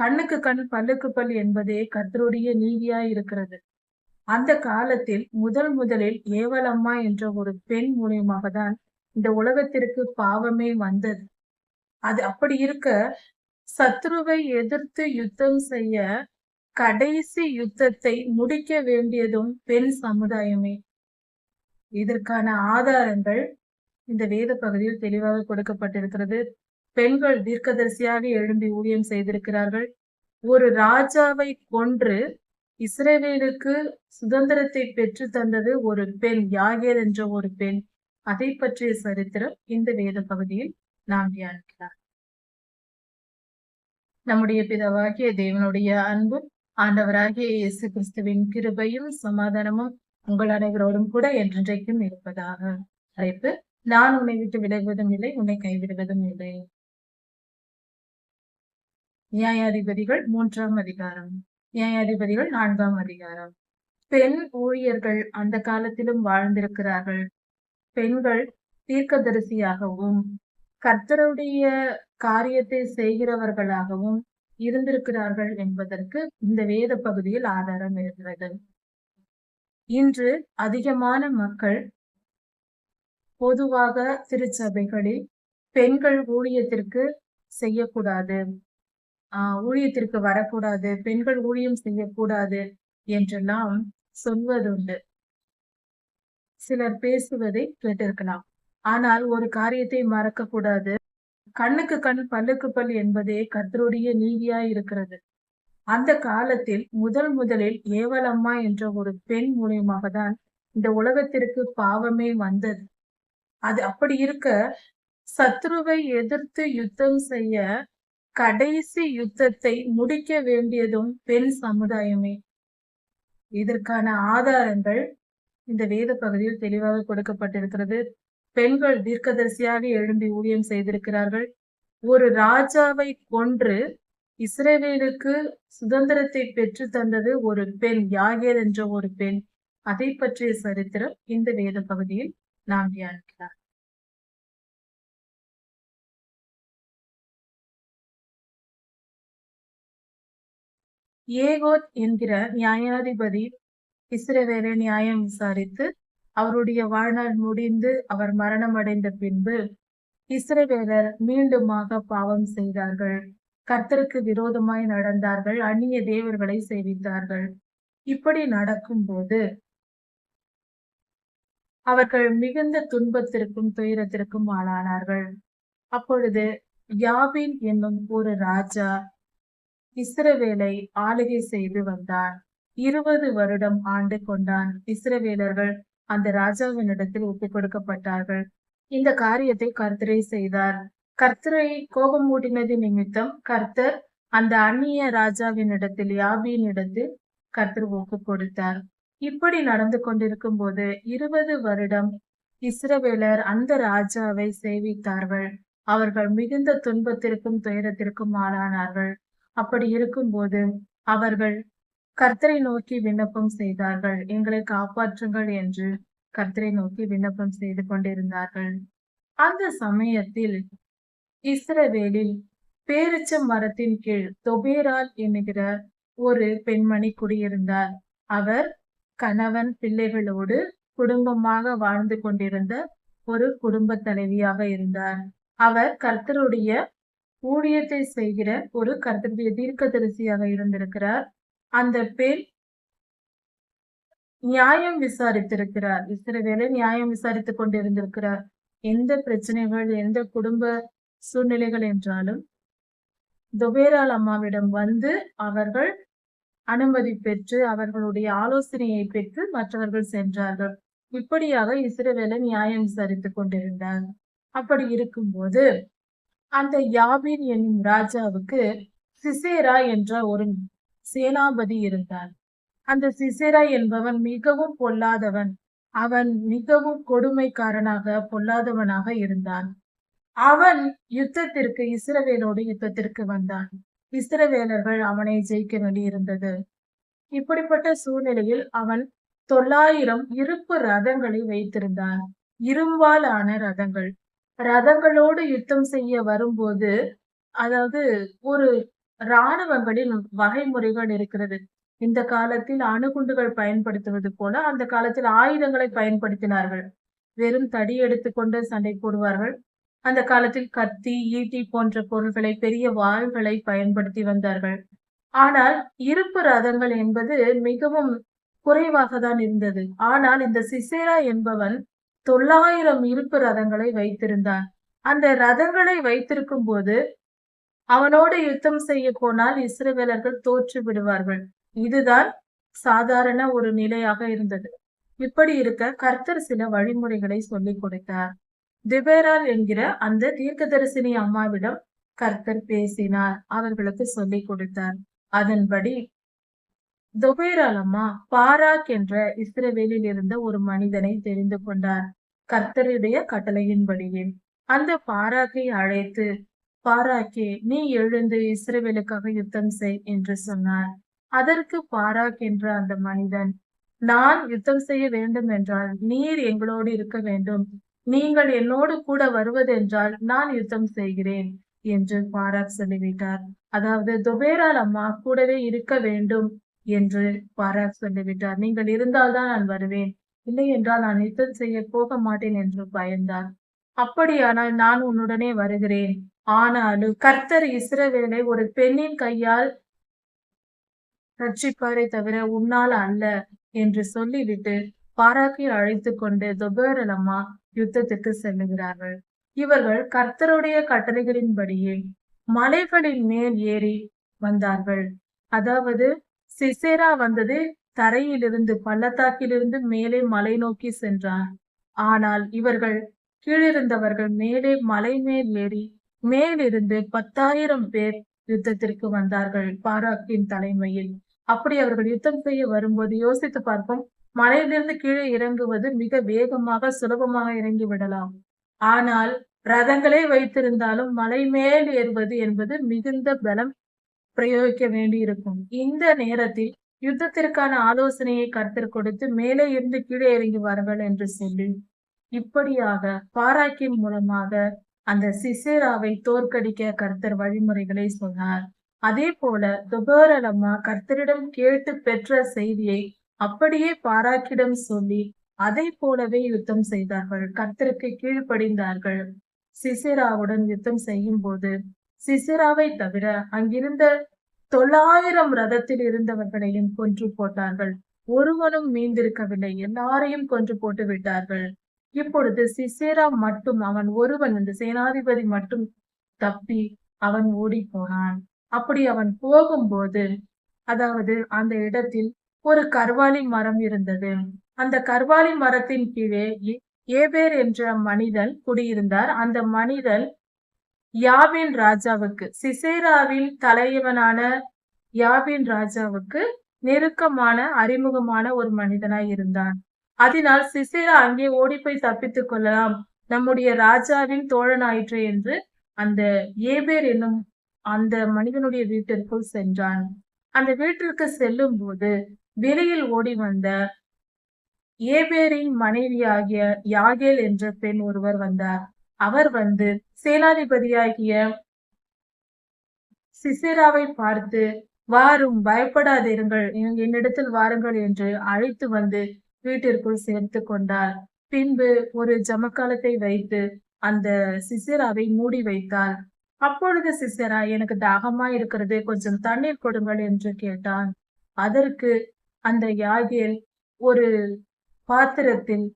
கண்ணுக்கு கண் பல்லுக்கு பல் என்பதே கர்த்தருடைய நீதியாய் இருக்கிறது அந்த காலத்தில் முதல் முதலில் ஏவலம்மா என்ற ஒரு பெண் மூலியமாக தான் இந்த உலகத்திற்கு பாவமே வந்தது. அது அப்படி இருக்க சத்ருவை எதிர்த்து யுத்தம் செய்ய கடைசி யுத்தத்தை முடிக்க வேண்டியதும் பெண் சமுதாயமே. இதற்கான ஆதாரங்கள் இந்த வேத பகுதியில் தெளிவாக கொடுக்கப்பட்டிருக்கிறது. பெண்கள் தீர்க்கதரிசியாக எழும்பி ஊழியம் செய்திருக்கிறார்கள். ஒரு ராஜாவை கொன்று இஸ்ரேவேலுக்கு சுதந்திரத்தை பெற்று தந்தது ஒரு பெண் யாகேர் என்ற ஒரு பெண். அதை பற்றிய சரித்திரம் இந்த வேத பகுதியில் நாம் தியானிக்கலாம். நம்முடைய பிதாவாகிய தேவனுடைய அன்பும் ஆண்டவராகிய இயேசு கிறிஸ்துவின் கிருபையும் சமாதானமும் உங்கள் அனைவரோடும் கூட என்றென்றைக்கும் இருப்பதாக. அழைப்பு நான் உன்னை விட்டு விலகுவதும் இல்லை உன்னை கைவிடுவதும் இல்லை. நியாயாதிபதிகள் மூன்றாம் அதிகாரம். நியாயாதிபதிகள் நான்காம் அதிகாரம். பெண் ஊழியர்கள் அந்த காலத்திலும் வாழ்ந்திருக்கிறார்கள். பெண்கள் தீர்க்கதரிசியாகவும் கர்த்தருடைய காரியத்தை செய்கிறவர்களாகவும் இருந்திருக்கிறார்கள் என்பதற்கு இந்த வேத பகுதியில் ஆதாரம் இருக்கிறது. இன்று அதிகமான மக்கள் பொதுவாக திருச்சபைகளில் பெண்கள் ஊழியத்திற்கு செய்யக்கூடாது. ஆஹ் ஊழியத்திற்கு வரக்கூடாது பெண்கள் ஊழியம் செய்யக்கூடாது என்றெல்லாம் சொல்வதுண்டு. சிலர் பேசுவதை கேட்டிருக்கலாம். ஆனால் ஒரு காரியத்தை மறக்க கூடாது கண்ணுக்கு கண் பல்லுக்கு பல் என்பதே கர்த்தருடைய நீதியாய் இருக்கிறது அந்த காலத்தில் முதல் முதலில் ஏவலம்மா என்ற ஒரு பெண் மூலியமாக தான் இந்த உலகத்திற்கு பாவமே வந்தது. அது அப்படி இருக்க சத்ருவை எதிர்த்து யுத்தம் செய்ய கடைசி யுத்தத்தை முடிக்க வேண்டியதும் பெண் சமுதாயமே. இதற்கான ஆதாரங்கள் இந்த வேத பகுதியில் தெளிவாக கொடுக்கப்பட்டிருக்கிறது. பெண்கள் தீர்க்கதரிசியாக எழும்பி ஊழியம் செய்திருக்கிறார்கள். ஒரு ராஜாவை கொன்று இஸ்ரேவேலுக்கு சுதந்திரத்தை பெற்று தந்தது ஒரு பெண் யாகேர் என்ற ஒரு பெண். அதை பற்றிய சரித்திரம் இந்த வேத பகுதியில் நாம் தியானிக்கலாம். ஏகோத் என்கிற நியாயாதிபதி இஸ்ரவேலை நியாயம் விசாரித்து அவருடைய வாழ்நாள் முடிந்து அவர் மரணம் அடைந்த பின்பு இஸ்ரவேலர் மீண்டுமாக பாவம் செய்தார்கள். கர்த்தருக்கு விரோதமாய் நடந்தார்கள். அந்நிய தேவர்களை சேவித்தார்கள். இப்படி நடக்கும்போது அவர்கள் மிகுந்த துன்பத்திற்கும் துயரத்திற்கும் ஆளானார்கள். அப்பொழுது யாபின் என்னும் ஒரு ராஜா இஸ்ரவேலை ஆளுகை செய்து வந்தார். இருபது வருடம் ஆண்டு கொண்டான் இஸ்ரவேலர்கள் அந்த ராஜாவினிடத்தில் ஒப்புக் கொடுக்கப்பட்டார்கள். இந்த காரியத்தை கர்த்தரை செய்தார். கர்த்தரை கோபம் மூட்டினது நிமித்தம் கர்த்தர் அந்த அந்நிய ராஜாவினிடத்தில் யாபியினிடத்தில் கர்த்தர் ஒப்பு கொடுத்தார். இப்படி நடந்து கொண்டிருக்கும் போது இருபது வருடம் இஸ்ரவேலர் அந்த ராஜாவை சேவித்தார்கள். அவர்கள் மிகுந்த துன்பத்திற்கும் துயரத்திற்கும் ஆளானார்கள். அப்படி இருக்கும்போது அவர்கள் கர்த்தரை நோக்கி விண்ணப்பம் செய்தார்கள். எங்களை காப்பாற்றுங்கள் என்று கர்த்தரை நோக்கி விண்ணப்பம் செய்து கொண்டிருந்தார்கள். அந்த சமயத்தில் இஸ்ரவேலில் பேரிச்ச மரத்தின் கீழ் தொபேரால் என்கிற ஒரு பெண்மணி குடியிருந்தார். அவர் கணவன் பிள்ளைகளோடு குடும்பமாக வாழ்ந்து கொண்டிருந்த ஒரு குடும்ப தலைவியாக இருந்தார். அவர் கர்த்தருடைய ஊழியத்தை செய்கிற ஒரு கர்த்தருடைய தீர்க்கதரிசியாக இருந்திருக்கிறார். அந்த பெண் நியாயம் விசாரித்திருக்கிறார். இஸ்ரவேலை நியாயம் விசாரித்துக் கொண்டிருந்திருக்கிறார். எந்த பிரச்சனைகள் எந்த குடும்ப சூழ்நிலைகள் என்றாலும் துபேரால் அம்மாவிடம் வந்து அவர்கள் அனுமதி பெற்று அவர்களுடைய ஆலோசனையை பெற்று மற்றவர்கள் சென்றார்கள். இப்படியாக இஸ்ரவேலை நியாயம் விசாரித்துக் கொண்டிருந்தார். அப்படி இருக்கும்போது அந்த யாபீர் என்னும் ராஜாவுக்கு சிசேரா என்ற ஒரு சேனாபதி இருந்தார். அந்த சிசேரா என்பவன் மிகவும் பொல்லாதவன். அவன் மிகவும் கொடுமைக்காரனாக பொல்லாதவனாக இருந்தான். அவன் யுத்தத்திற்கு இஸ்ரவேலோடு யுத்தத்திற்கு வந்தான். இஸ்ரவேலர்கள் அவனை ஜெயிக்க வேண்டியிருந்தது. இப்படிப்பட்ட சூழ்நிலையில் அவன் தொள்ளாயிரம் இருப்பு ரதங்களை வைத்திருந்தான். இரும்பால் ஆன ரதங்கள். ரதங்களோடு யுத்தம் செய்ய வரும்போது அதாவது ஒரு ராணுவங்களில் வகைமுறைகள் இருக்கிறது. இந்த காலத்தில் அணுகுண்டுகள் பயன்படுத்துவது போல அந்த காலத்தில் ஆயுதங்களை பயன்படுத்தினார்கள். வெறும் தடி எடுத்துக்கொண்டு சண்டை போடுவார்கள். அந்த காலத்தில் கத்தி ஈட்டி போன்ற பொருள்களை பெரிய வாள்களை பயன்படுத்தி வந்தார்கள். ஆனால் இருப்பு ரதங்கள் என்பது மிகவும் குறைவாக தான் இருந்தது. ஆனால் இந்த சிசேரா என்பவன் தொள்ளாயிரம் இருப்பு ரதங்களை வைத்திருந்தான். அந்த ரதங்களை வைத்திருக்கும் போது அவனோடு யுத்தம் செய்ய போனால் இஸ்ரவேலர்கள் தோற்று விடுவார்கள். இதுதான் சாதாரண ஒரு நிலையாக இருந்தது. இப்படி இருக்க கர்த்தர் சில வழிமுறைகளை சொல்லிக் கொடுத்தார். திபேரால் என்கிற அந்த தீர்க்கதரிசினி அம்மாவிடம் கர்த்தர் பேசினார். அவர்களுக்கு சொல்லிக் கொடுத்தார். அதன்படி துபேரால் அம்மா பாராக் என்ற இஸ்ரவேலில் இருந்த ஒரு மனிதனை தெரிந்து கொண்டார். கர்த்தருடைய கட்டளையின்படியே. அந்த பாராக்கை அழைத்து பாராக்கே நீ எழுந்து இஸ்ரேவேலுக்காக யுத்தம் செய் என்று சொன்னார். அதற்கு பாராக் என்ற அந்த மனிதன் நான் யுத்தம் செய்ய வேண்டும் என்றால் நீர் எங்களோடு இருக்க வேண்டும். நீங்கள் என்னோடு கூட வருவதென்றால் நான் யுத்தம் செய்கிறேன் என்று பாராக் சொல்லிவிட்டார். அதாவது துபேரால் அம்மா கூடவே இருக்க வேண்டும் என்று பாராக் சொல்லிவிட்டார். நீங்கள் இருந்தால்தான் நான் வருவேன். இல்லை என்றால் நான் யுத்தம் செய்ய போக மாட்டேன் என்று பயந்தார். அப்படியானால் நான் உன்னுடனே வருகிறேன். ஆனாலும் கர்த்தர் இஸ்ரவேலை ஒரு பெண்ணின் கையால் ரட்சிப்பாரே தவிர உன்னால் அல்ல என்று சொல்லிவிட்டு பாராக்கி அழைத்து கொண்டு துபேரலம்மா யுத்தத்துக்கு செல்லுகிறார்கள். இவர்கள் கர்த்தருடைய கட்டளைகளின்படியே மலைகளின் மேல் ஏறி வந்தார்கள். அதாவது சிசேரா வந்தது தரையிலிருந்து பள்ளத்தாக்கிலிருந்து மேலே மலை நோக்கி சென்றார். ஆனால் இவர்கள் கீழிருந்தவர்கள் மேலே மலை மேல் ஏறி மேலிருந்து பத்தாயிரம் பேர் யுத்தத்திற்கு வந்தார்கள் பாராக்கின் தலைமையில். அப்படி அவர்கள் யுத்தம் செய்ய வரும்போது யோசித்து பார்ப்போம் மலையிலிருந்து கீழே இறங்குவது மிக வேகமாக சுலபமாக இறங்கி விடலாம். ஆனால் ரதங்களே வைத்திருந்தாலும் மலை மேல் ஏறுவது என்பது மிகுந்த பலம் பிரயோகிக்க வேண்டியிருக்கும். இந்த நேரத்தில் யுத்தத்திற்கான ஆலோசனையை கருத்தில் கொடுத்து மேலே இருந்து கீழே இறங்கி வார்கள் என்று சொல்லி இப்படியாக பாராக்கின் மூலமாக அந்த சிசேராவை தோற்கடிக்க கர்த்தர் வழிமுறைகளை சொன்னார். அதே போல துபோரலம்மா கர்த்தரிடம் கேட்டு பெற்ற செய்தியை அப்படியே பாராக்கிடம் சொல்லி அதை போலவே யுத்தம் செய்தார்கள். கர்த்தருக்கு கீழ்ப்படிந்தார்கள். சிசேராவுடன் யுத்தம் செய்யும் போது சிசேராவை தவிர அங்கிருந்த தொள்ளாயிரம் ரதத்தில் இருந்தவர்களையும் கொன்று போட்டார்கள். ஒருவனும் மீந்திருக்கவில்லை. எல்லாரையும் கொன்று போட்டு விட்டார்கள். இப்பொழுது சிசேரா மட்டும் அவன் ஒருவன் அந்த சேனாதிபதி மட்டும் தப்பி அவன் ஓடி போனான். அப்படி அவன் போகும்போது அதாவது அந்த இடத்தில் ஒரு கர்வாலி மரம் இருந்தது. அந்த கர்வாலி மரத்தின் கீழே ஏபேர் என்ற மனிதன் குடியிருந்தார். அந்த மனிதன் யாபின் ராஜாவுக்கு சிசேராவின் தலைவனான யாபின் ராஜாவுக்கு நெருக்கமான அறிமுகமான ஒரு மனிதனாய் இருந்தான். அதனால் சிசேரா அங்கே ஓடி போய் தப்பித்துக் கொள்ளலாம். நம்முடைய ராஜாவின் தோழனாயிற்று என்று அந்த ஏபேர் என்னும் அந்த மனிதனுடைய வீட்டிற்குள் சென்றான். அந்த வீட்டிற்கு செல்லும் போது வெளியில் ஓடி வந்த ஏபேரின் மனைவியாகிய யாகேல் என்ற பெண் ஒருவர் வந்தார். அவர் வந்து சேனாதிபதியாகிய சிசேராவை பார்த்து வாரும் பயப்படாதிருங்கள். என்னிடத்தில் வாருங்கள் என்று அழைத்து வந்து வீட்டிற்குள் சேர்த்து கொண்டார். பின்பு ஒரு ஜமக்காலத்தை வைத்து அந்த சிசேராவை மூடி வைத்தார். அப்பொழுது சிசேரா எனக்கு தாகமா இருக்கிறது. கொஞ்சம் தண்ணீர் கொடுங்கள் என்று கேட்டான். அதற்கு அந்த யாகேல் ஒரு பாத்திரத்தில்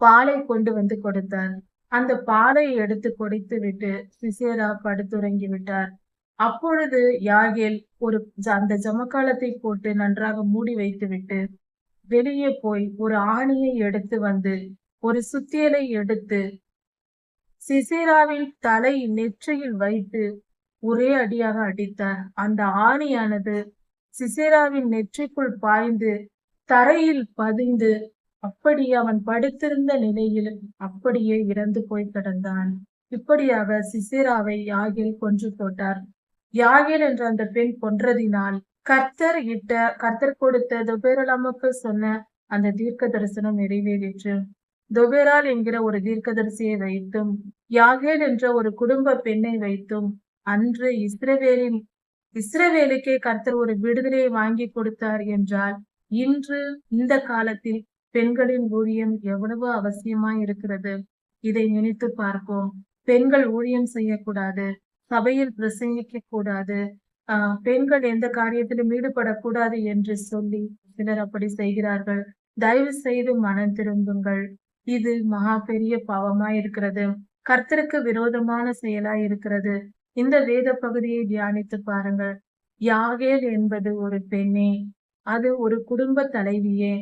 பாலை கொண்டு வந்து கொடுத்தார். அந்த பாலை எடுத்து கொடுத்து விட்டு சிசேரா படுத்துறங்கி விட்டார். அப்பொழுது யாகேல் ஒரு அந்த ஜமக்காலத்தை போட்டு நன்றாக மூடி வைத்து விட்டு வெளியே போய் ஒரு ஆணியை எடுத்து வந்து ஒரு சுத்தியலை எடுத்து சிசேராவின் தலை நெற்றியில் வைத்து ஒரே அடியாக அடித்தார். அந்த ஆணியானது சிசேராவின் நெற்றிக்குள் பாய்ந்து தரையில் பதிந்து அப்படி அவன் படுத்திருந்த நிலையில் அப்படியே இறந்து போய் கிடந்தான். இப்படியாக சிசிராவை யாகில் கொன்று போட்டார். யாகில் என்ற அந்த பெண் கொன்றதினால் கர்த்தர் இட்ட கர்த்தர் கொடுத்த துபேரலாமுக்கு சொன்ன அந்த தீர்க்க தரிசனம் நிறைவேறிற்று. துபேரால் என்கிற ஒரு தீர்க்கதரிசியை வைத்தும் யாகேல் என்ற ஒரு குடும்ப பெண்ணை வைத்தும் அன்று இஸ்ரவேலின் இஸ்ரவேலுக்கே கர்த்தர் ஒரு விடுதலையை வாங்கி கொடுத்தார் என்றால் இன்று இந்த காலத்தில் பெண்களின் ஊழியம் எவ்வளவு அவசியமா இருக்கிறது? இதை நினைத்து பார்ப்போம். பெண்கள் ஊழியம் செய்யக்கூடாது. சபையில் பிரசங்கிக்க கூடாது. ஆஹ் பெண்கள் எந்த காரியத்திலும் ஈடுபடக்கூடாது என்று சொல்லி சிலர் அப்படி செய்கிறார்கள். தயவு செய்து மனம் திரும்புங்கள். இது மகா பெரிய பாவமா இருக்கிறது. கர்த்தருக்கு விரோதமான செயலா இருக்கிறது. இந்த வேத பகுதியை தியானித்து பாருங்கள். யாகேல் என்பது ஒரு பெண்ணே. அது ஒரு குடும்ப தலைவியே.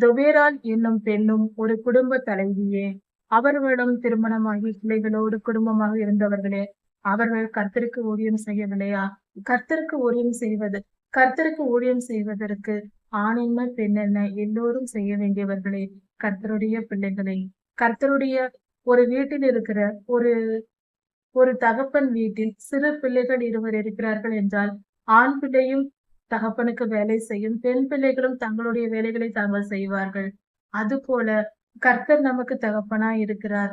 துவேரால் என்னும் பெண்ணும் ஒரு குடும்ப தலைவியே. அவர்களிடம் திருமணமாகி பிள்ளைகளோடு குடும்பமாக இருந்தவர்களே அவர்கள் கர்த்தருக்கு ஊழியம் செய்யவில்லையா? கர்த்தருக்கு ஊழியம் செய்வது கர்த்தருக்கு ஊழியம் செய்வதற்கு ஆண் என்ன பெண் என்ன எல்லோரும் செய்ய வேண்டியவர்களே கர்த்தருடைய பிள்ளைகளை. கர்த்தருடைய ஒரு வீட்டில் இருக்கிற ஒரு ஒரு தகப்பன் வீட்டில் சிறு பிள்ளைகள் இருவர் இருக்கிறார்கள் என்றால் ஆண் பிள்ளையும் தகப்பனுக்கு வேலை செய்யும் பெண் பிள்ளைகளும் தங்களுடைய வேலைகளை தாங்கள் செய்வார்கள். அதுபோல கர்த்தர் நமக்கு தகப்பனா இருக்கிறார்.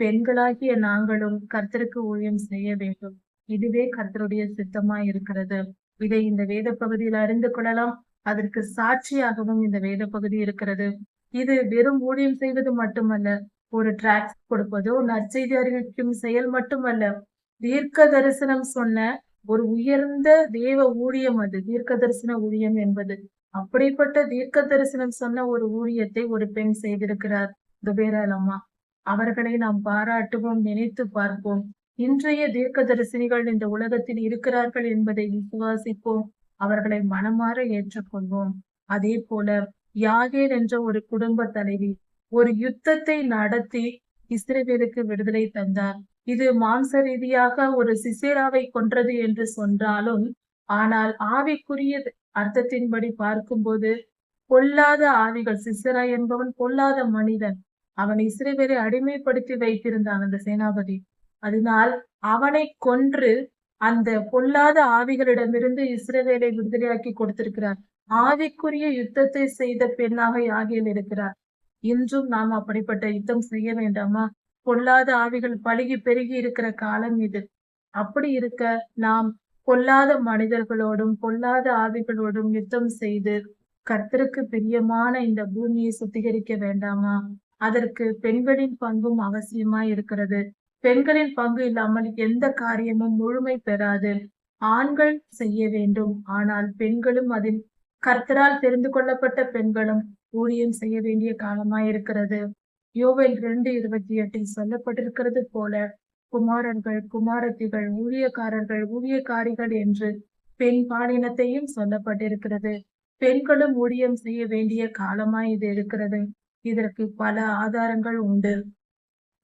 பெண்களாகிய நாங்களும் கர்த்தருக்கு ஊழியம் செய்ய வேண்டும். இதுவே கர்த்தருடைய சித்தமா இருக்கிறது. இதை இந்த வேத பகுதியில் அறிந்து கொள்ளலாம். அதற்கு சாட்சியாகவும் இந்த வேத பகுதி இருக்கிறது. இது வெறும் ஊழியம் செய்வது மட்டுமல்ல ஒரு டிராக்ஸ் கொடுப்பதோ நற்செய்தி அறிவிக்கும் செயல் மட்டுமல்ல தீர்க்க தரிசனம் சொன்ன ஒரு உயர்ந்த தேவ ஊழியம் அது தீர்க்க தரிசன ஊழியம் என்பது. அப்படிப்பட்ட தீர்க்க தரிசனம் சொன்ன ஒரு ஊழியத்தை ஒரு பெண் செய்திருக்கிறார் துபேரால் அம்மா. அவர்களை நாம் பாராட்டுவோம் நினைத்து பார்ப்போம். இன்றைய தீர்க்க தரிசனிகள் இந்த உலகத்தில் இருக்கிறார்கள் என்பதை விசுவாசிப்போம். அவர்களை மனமாற ஏற்றுக்கொள்வோம். அதே போல யாகேர் என்ற ஒரு குடும்ப தலைவி ஒரு யுத்தத்தை நடத்தி இஸ்ரேலுக்கு விடுதலை தந்தார். இது மாம்ச ரீதியாக ஒரு சிசேராவை கொன்றது என்று சொன்னாலும் ஆனால் ஆவிக்குரிய அர்த்தத்தின்படி பார்க்கும்போது பொல்லாத ஆவிகள் சிசரா என்பவன் பொல்லாத மனிதன். அவன் இஸ்ரவேலை அடிமைப்படுத்தி வைத்திருந்தான் அந்த சேனாபதி. அதனால் அவனை கொன்று அந்த பொல்லாத ஆவிகளிடமிருந்து இஸ்ரேவேலை விடுதலையாக்கி கொடுத்திருக்கிறார். ஆவிக்குரிய யுத்தத்தை செய்த பெண்ணாக யாகியில் இருக்கிறார். இன்றும் நாம் அப்படிப்பட்ட யுத்தம் செய்ய வேண்டாமா? பொல்லாத ஆவிகள் பழுகி பெருகி இருக்கிற காலம் இது. அப்படி இருக்க நாம் பொல்லாத மனிதர்களோடும் பொல்லாத ஆவிகளோடும் யுத்தம் செய்து கர்த்தருக்கு பிரியமான இந்த பூமியை சுத்திகரிக்க வேண்டாமா? அதற்கு பெண்களின் பங்கும் அவசியமா இருக்கிறது. பெண்களின் பங்கு இல்லாமல் எந்த காரியமும் முழுமை பெறாது. ஆண்கள் செய்ய வேண்டும். ஆனால் பெண்களும் அதில் கர்த்தரால் தெரிந்து கொள்ளப்பட்ட பெண்களும் ஊழியம் செய்ய வேண்டிய காலமாயிருக்கிறது யோவேல் ரெண்டு இருபத்தி எட்டில் சொல்லப்பட்டிருக்கிறது போல குமாரர்கள் குமாரத்திகள் ஊழியக்காரர்கள் ஊழியக்காரிகள் என்று பெண் பாலினத்தையும் சொல்லப்பட்டிருக்கிறது. பெண்களும் ஊழியம் செய்ய வேண்டிய காலமாய் இது இருக்கிறது. இதற்கு பல ஆதாரங்கள் உண்டு.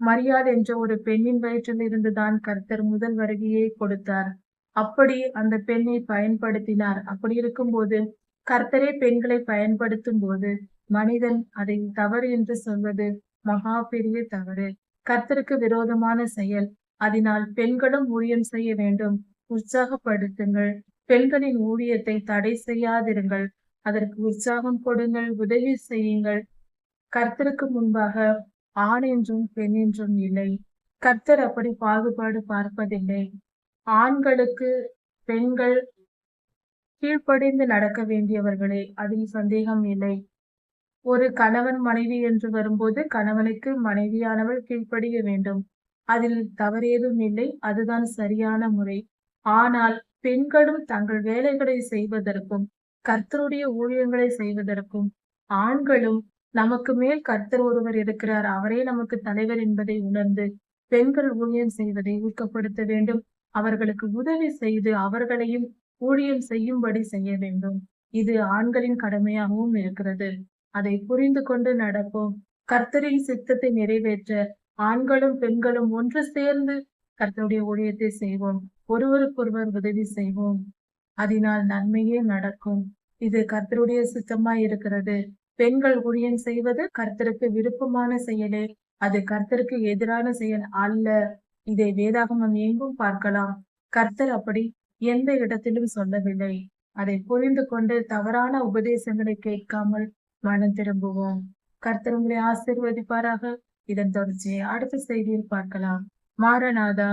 மரியாள் என்ற ஒரு பெண்ணின் வயிற்றில் இருந்துதான் கர்த்தர் முதல் வருகையை கொடுத்தார். அப்படி அந்த பெண்ணை பயன்படுத்தினார். அப்படி இருக்கும்போது கர்த்தரே பெண்களை பயன்படுத்தும் போது மனிதன் அதை தவறு என்று சொல்வது மகா பெரிய தவறு. கர்த்தருக்கு விரோதமான செயல். அதனால் பெண்களும் ஊழியம் செய்ய வேண்டும். உற்சாகப்படுத்துங்கள். பெண்களின் ஊழியத்தை தடை செய்யாதிருங்கள். அதற்கு உற்சாகம் கொடுங்கள். உதவி செய்யுங்கள். கர்த்தருக்கு முன்பாக ஆண் என்றும் பெண் என்றும் இல்லை. கர்த்தர் அப்படி பாகுபாடு பார்ப்பதில்லை. ஆண்களுக்கு பெண்கள் கீழ்ப்படிந்து நடக்க வேண்டியவர்களே அதில் சந்தேகம் இல்லை. ஒரு கணவன் மனைவி என்று வரும்போது கணவனுக்கு மனைவியானவள் கீழ்ப்படிய வேண்டும். அதில் தவறேதும் இல்லை அதுதான் சரியான முறை. ஆனால் பெண்களும் தங்கள் வேலைகளை செய்வதற்கும் கர்த்தருடைய ஊழியங்களை செய்வதற்கும் ஆண்களும் நமக்கு மேல் கர்த்தர் ஒருவர் இருக்கிறார் அவரே நமக்கு தலைவர் என்பதை உணர்ந்து பெண்கள் ஊழியம் செய்வதை ஊக்கப்படுத்த வேண்டும். அவர்களுக்கு உதவி செய்து அவர்களையும் ஊழியம் செய்யும்படி செய்ய வேண்டும். இது ஆண்களின் கடமையாகவும் இருக்கிறது. அதை புரிந்து கொண்டு நடப்போம். கர்த்தரின் சித்தத்தை நிறைவேற்ற ஆண்களும் பெண்களும் ஒன்று சேர்ந்து கர்த்தருடைய ஊழியத்தை செய்வோம். ஒருவருக்கொருவர் உதவி செய்வோம். அதனால் நன்மையே நடக்கும். இது கர்த்தருடைய சித்தமாய் இருக்கிறது. பெண்கள் ஊழியம் செய்வது கர்த்தருக்கு விருப்பமான செயலே. அது கர்த்தருக்கு எதிரான செயல் அல்ல. இதை வேதாகமம் எங்கும் பார்க்கலாம். கர்த்தர் அப்படி எந்த இடத்திலும் சொல்லவில்லை. அதை புரிந்து கொண்டு தவறான உபதேசங்களை கேட்காமல் மனம் திரும்புவோம். கர்த்தர் உங்களை ஆசீர்வதிப்பாராக. இதன் தொடர்ச்சியை அடுத்த செய்தியில் பார்க்கலாம். மாரநாதா